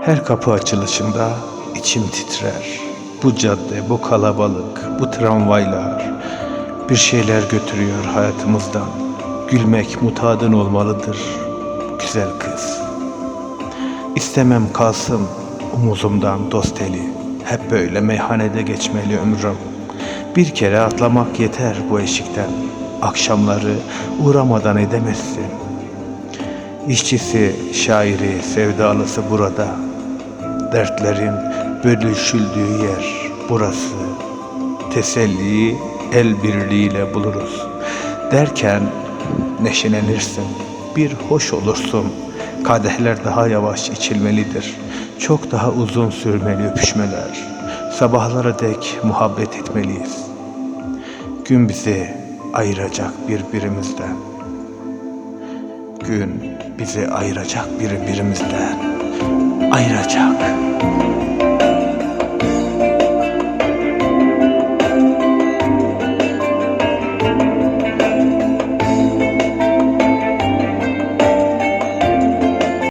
Her kapı açılışında içim titrer. Bu cadde, bu kalabalık, bu tramvaylar bir şeyler götürüyor hayatımızdan. Gülmek mutadın olmalıdır güzel kız. İstemem kalsın omuzumdan dost eli. Hep böyle meyhanede geçmeli ömrüm. Bir kere atlamak yeter bu eşikten. Akşamları uğramadan edemezsin. İşçisi, şairi, sevdalısı burada. Dertlerin bölüşüldüğü yer burası. Teselliyi el birliğiyle buluruz. Derken neşelenirsin, bir hoş olursun. Kadehler daha yavaş içilmelidir. Çok daha uzun sürmeli öpüşmeler. Sabahlara dek muhabbet etmeliyiz. Gün bizi ayıracak birbirimizden. Gün bizi ayıracak birbirimizden. Ayıracak.